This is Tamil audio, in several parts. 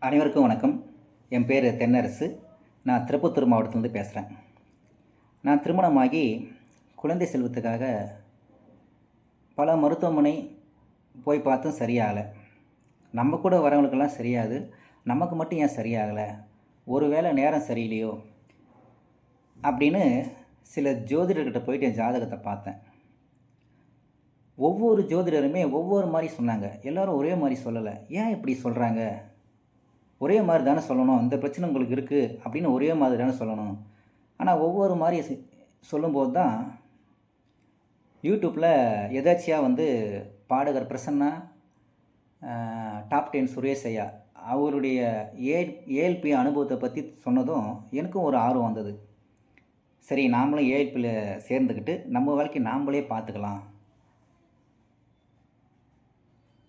அனைவருக்கும் வணக்கம். என் பேர் தென்னரசு. நான் திருப்பத்தூர் மாவட்டத்திலேருந்து பேசுகிறேன் நான் திருமணமாகி குழந்தை செல்வத்துக்காக பல மருத்துவமனை போய் பார்த்தும் சரியாகலை. நம்ம கூட வரவங்களுக்கெல்லாம் சரியாது. நமக்கு மட்டும் ஏன் சரியாகலை? ஒருவேளை நேரம் சரியில்லையோ? அப்படின்னு சில ஜோதிடர்கிட்ட போயிட்டு என் ஜாதகத்தை பார்த்தேன். ஒவ்வொரு ஜோதிடருமே ஒவ்வொரு மாதிரி சொன்னாங்க. எல்லோரும் ஒரே மாதிரி சொல்லலை. ஏன் இப்படி சொல்கிறாங்க ஒரே மாதிரி தானே சொல்லணும் இந்த பிரச்சனை உங்களுக்கு இருக்குது அப்படின்னு ஒரே மாதிரி தானே சொல்லணும். ஆனால் ஒவ்வொரு மாதிரி சொல்லும்போது தான் யூடியூப்பில் எதாச்சியாக வந்து பாடகர் பிரசன்னா டாப் டென் சுரேஷ் ஐயா அவருடைய ஏ ஏஎல்பி அனுபவத்தை பற்றி சொன்னதும் எனக்கும் ஒரு ஆர்வம் வந்தது. சரி நாமளும் ஏஎல்பியில் சேர்ந்துக்கிட்டு நம்ம வாழ்க்கை நாம்ளே பார்த்துக்கலாம்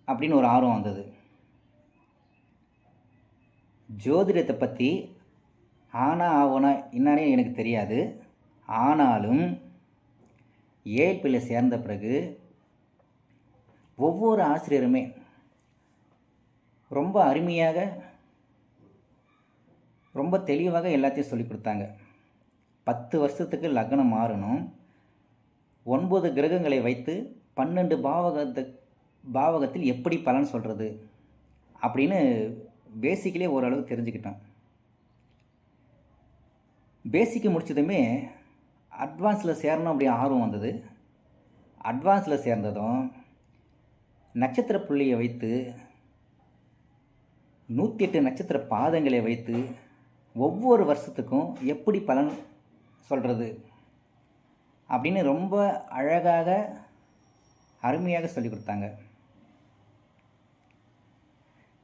அப்படின்னு ஒரு ஆர்வம் வந்தது. ஜோதிடத்தை பற்றி ஆனா ஆவனா என்னன்னே எனக்கு தெரியாது. ஆனாலும் ஏழ்பில் சேர்ந்த பிறகு ஒவ்வொரு ஆசிரியருமே ரொம்ப அருமையாக ரொம்ப தெளிவாக எல்லாத்தையும் சொல்லி கொடுத்தாங்க. பத்து வருஷத்துக்கு லக்னம் மாறணும். ஒன்பது கிரகங்களை வைத்து பன்னெண்டு பாவகத்து பாவகத்தில் எப்படி பலன் சொல்கிறது அப்படின்னு பேசிக்கலே ஓரளவு தெரிஞ்சுக்கிட்டோம் பேசிக்கு முடிச்சதுமே அட்வான்ஸில் சேரணும் அப்படி ஆர்வம் வந்தது. அட்வான்ஸில் சேர்ந்ததும் நட்சத்திர புள்ளியை வைத்து நூற்றி எட்டு நட்சத்திர பாதங்களை வைத்து ஒவ்வொரு வருஷத்துக்கும் எப்படி பலன் சொல்கிறது அப்படின்னு ரொம்ப அழகாக அருமையாக சொல்லி கொடுத்தாங்க.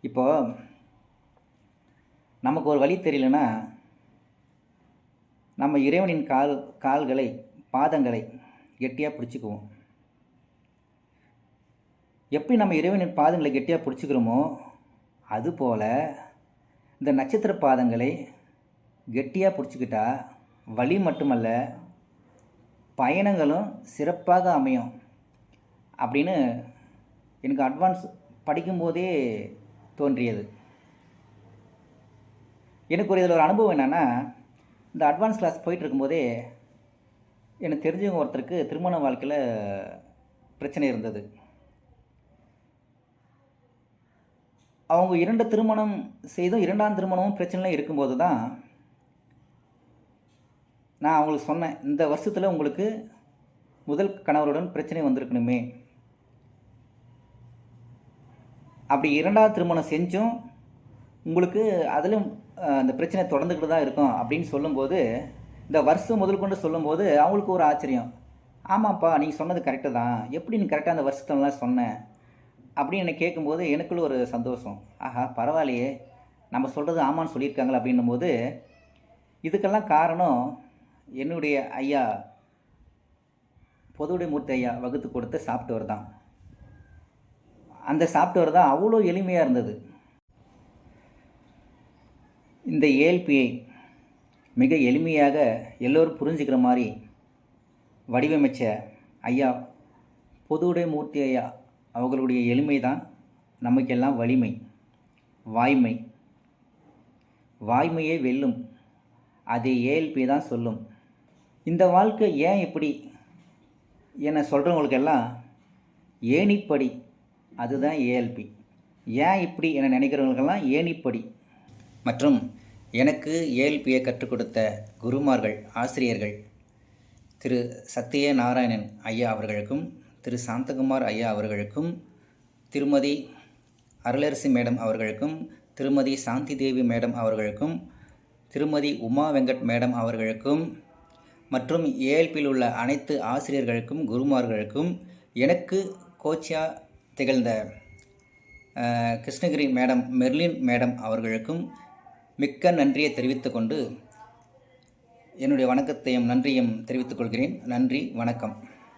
இப்போ நமக்கு ஒரு வழி தெரியலனா நம்ம இறைவனின் கால் கால்களை பாதங்களை கெட்டியாக பிடிச்சிக்குவோம். எப்படி நம்ம இறைவனின் பாதங்களை கெட்டியாக பிடிச்சிக்கிறோமோ அதுபோல் இந்த நட்சத்திர பாதங்களை கெட்டியாக பிடிச்சிக்கிட்டா வழி மட்டுமல்ல பயணங்களும் சிறப்பாக அமையும். அப்படின்னு எனக்கு அட்வான்ஸ் படிக்கும்போதே தோன்றியது. எனக்கு ஒரு இதில் ஒரு அனுபவம் என்னென்னா இந்த அட்வான்ஸ் கிளாஸ் போயிட்டு இருக்கும்போதே எனக்கு தெரிஞ்சவங்க ஒருத்தருக்கு திருமண வாழ்க்கையில் பிரச்சனை இருந்தது. அவங்க இரண்டு திருமணம் செய்தும் இரண்டாம் திருமணமும் பிரச்சனைலாம் இருக்கும்போது தான் நான் அவங்களுக்கு சொன்னேன் இந்த வருஷத்தில் உங்களுக்கு முதல் கணவருடன் பிரச்சனை வந்திருக்கணுமே. அப்படி இரண்டாவது திருமணம் செஞ்சும் உங்களுக்கு அதிலும் அந்த பிரச்சனை தொடர்ந்துக்கிட்டு தான் இருக்கும் அப்படின்னு சொல்லும்போது இந்த வருஷம் முதல் கொண்டு சொல்லும்போது அவங்களுக்கு ஒரு ஆச்சரியம். ஆமாப்பா நீங்கள் சொன்னது கரெக்டு தான். எப்படி நீ கரெக்டாக அந்த வருஷத்தெல்லாம் சொன்னேன் அப்படின்னு என்னை கேட்கும்போது எனக்குள்ள ஒரு சந்தோஷம். ஆஹா பரவாயில்லையே. நம்ம சொல்கிறது ஆமான்னு சொல்லியிருக்காங்களா அப்படின்னும் போது இதுக்கெல்லாம் காரணம் என்னுடைய ஐயா பொதுவுடைய மூர்த்தி ஐயா வகுத்து கொடுத்த சாஃப்ட்வேர் தான். அந்த சாஃப்ட்வேர் தான் அவ்வளோ எளிமையாக இருந்தது. இந்த ஏஎல்பியை மிக எளிமையாக எல்லோரும் புரிஞ்சுக்கிற மாதிரி வடிவமைச்ச ஐயா பொதுவுடைய மூர்த்தி ஐயா அவர்களுடைய எளிமை தான் நமக்கெல்லாம் வலிமை வாய்மை. வாய்மையே வெல்லும். அதை ஏஎல்பி தான் சொல்லும். இந்த வாழ்க்கை ஏன் இப்படி என சொல்கிறவங்களுக்கெல்லாம் ஏணிப்படி. அதுதான் ஏஎல்பி ஏன் இப்படி என நினைக்கிறவங்களுக்கெல்லாம் ஏணிப்படி. மற்றும் எனக்கு ஏஎல்பியை கற்றுக் கொடுத்த குருமார்கள் ஆசிரியர்கள் திரு சத்திய நாராயணன் ஐயா அவர்களுக்கும் திரு சாந்தகுமார் ஐயா அவர்களுக்கும் திருமதி அருளரசி மேடம் அவர்களுக்கும் திருமதி சாந்தி தேவி மேடம் அவர்களுக்கும் திருமதி உமா வெங்கட் மேடம் அவர்களுக்கும் மற்றும் ஏஎல்பியில் உள்ள அனைத்து ஆசிரியர்களுக்கும் குருமார்களுக்கும் எனக்கு கோச்சியா திகழ்ந்த கிருஷ்ணகிரி மேடம் மெர்லின் மேடம் அவர்களுக்கும் மிக்க நன்றியை தெரிவித்துக்கொண்டு என்னுடைய வணக்கத்தையும் நன்றியும் தெரிவித்துக் கொள்கிறேன். நன்றி வணக்கம்.